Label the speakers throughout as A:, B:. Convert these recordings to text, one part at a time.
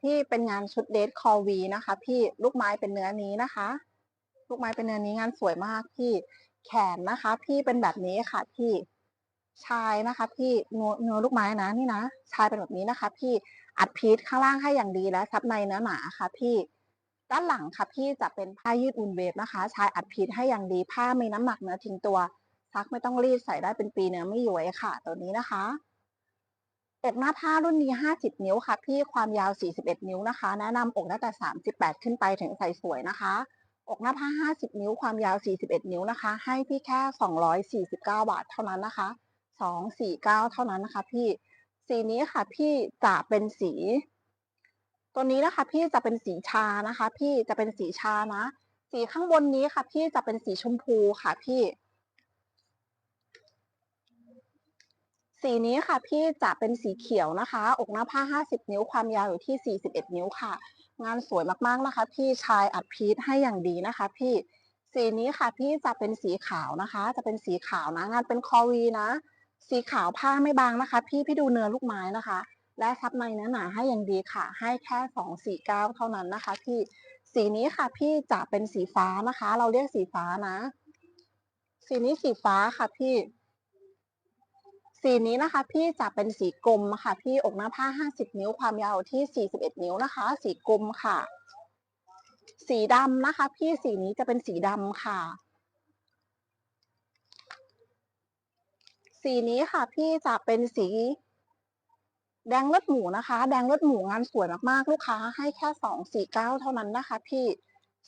A: พี่เป็นงานชุดเดทคอวีนะคะ พี่ลูกไม้เป็นเนื้อนี้นะคะ ลูกไม้เป็นเนื้อนี้งานสวยมากพี่แขนนะคะ พี่เป็นแบบนี้ค่ะพี่ชายนะคะ พี่เนื้อเนื้อลูกไม้นะนี่นะชายเป็นแบบนี้นะคะ พี่อัดพีทข้างล่างให้อย่างดีและซับในเนื้อหนาค่ะ พี่ด้านหลังค่ะ พี่จะเป็นผ้ายืดอุ่นเวฟนะคะ ชายอัดพีทให้อย่างดีผ้ามีน้ำหนักเนื้อทิ้งตัวซักไม่ต้องรีดใส่ได้เป็นปีเนื้อไม่ย้วยค่ะ ตัวนี้นะคะ อกหน้าผ้ารุ่นนี้ 50 นิ้วค่ะ พี่ความยาว 41 นิ้วนะคะ แนะนำอกตั้งแต่ 38 ขึ้นไปถึงใส่สวยนะคะ อกหน้าผ้า 50 นิ้ว ความยาว 41 นิ้วนะคะ ให้พี่แค่ 249 บาทเท่านั้นนะคะ 249 เท่านั้นนะคะ พี่ สีนี้ค่ะ พี่จะเป็นสี ตัวนี้นะคะ พี่จะเป็นสีชานะคะ พี่จะเป็นสีชานะ สีข้างบนนี้ค่ะ พี่จะเป็นสีชมพูค่ะพี่ สีนี้ค่ะพี่จะเป็นสีเขียวนะคะ อกหน้าผ้า 50 นิ้วความยาวอยู่ที่ 41 นิ้วค่ะ งานสวยมากๆนะคะ พี่ชายอัดพีทให้อย่างดีนะคะ พี่สีนี้ค่ะพี่จะเป็นสีขาวนะคะ จะเป็นสีขาวนะ งานเป็นคอวีนะ สีขาวผ้าไม่บางนะคะ พี่พี่ดูเนื้อลูกไม้นะคะ และซับในเนื้อหนาให้อย่างดีค่ะ ให้แค่249เท่านั้นนะคะ พี่สีนี้ค่ะพี่จะเป็นสีฟ้านะคะ เราเรียกสีฟ้านะ สีนี้สีฟ้าค่ะพี่ สีนี้นะคะพี่จะเป็นสีกลมค่ะ พี่อกหน้าผ้า 50 นิ้วความยาวที่ 41 นิ้วนะคะ สีกลมค่ะ สีดำนะคะ พี่สีนี้จะเป็นสีดำค่ะ สีนี้ค่ะ พี่จะเป็นสี แดงเลือดหมูนะคะ แดงเลือดหมูงานสวยมากๆ ลูกค้าให้แค่249เท่านั้นนะคะ พี่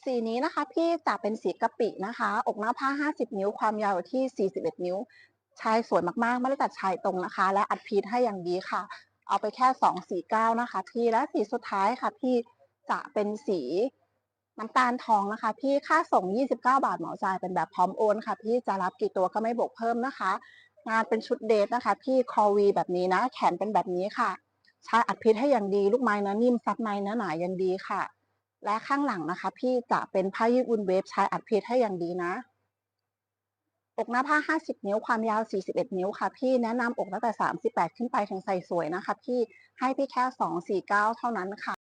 A: สีนี้นะคะพี่จะเป็นสีกะปินะคะ อกหน้าผ้า 50 นิ้วความยาวที่ 41 นิ้ว ชายสวยมากๆ ไม่ได้ตัดชายตรงนะคะ และอัดพีทให้อย่างดีค่ะ เอาไปแค่249นะคะ พี่และสีสุดท้ายค่ะ พี่จะเป็นสีน้ำตาลทองนะคะ พี่ค่าส่ง 29 บาทเหมาจ่ายเป็นแบบพร้อมโอนค่ะ พี่จะรับกี่ตัวก็ไม่บวกเพิ่มนะคะ งานเป็นชุดเดทนะคะ พี่คอวีแบบนี้นะ แขนเป็นแบบนี้ค่ะชายอัดพีทให้อย่างดีลูกไม้นื้อนิ่มซับในเนื้อหนาอย่างดีค่ะ และข้างหลังนะคะ พี่จะเป็นผ้ายืดอุ่นเวฟชายอัดพีทให้อย่างดีนะ อกหน้าผ้า 50 นิ้ว ความยาว 41 นิ้วค่ะ พี่แนะนำอกตั้งแต่ 38 ขึ้นไปถึงใส่สวยนะคะ พี่ให้พี่แค่ 249 เท่านั้นค่ะ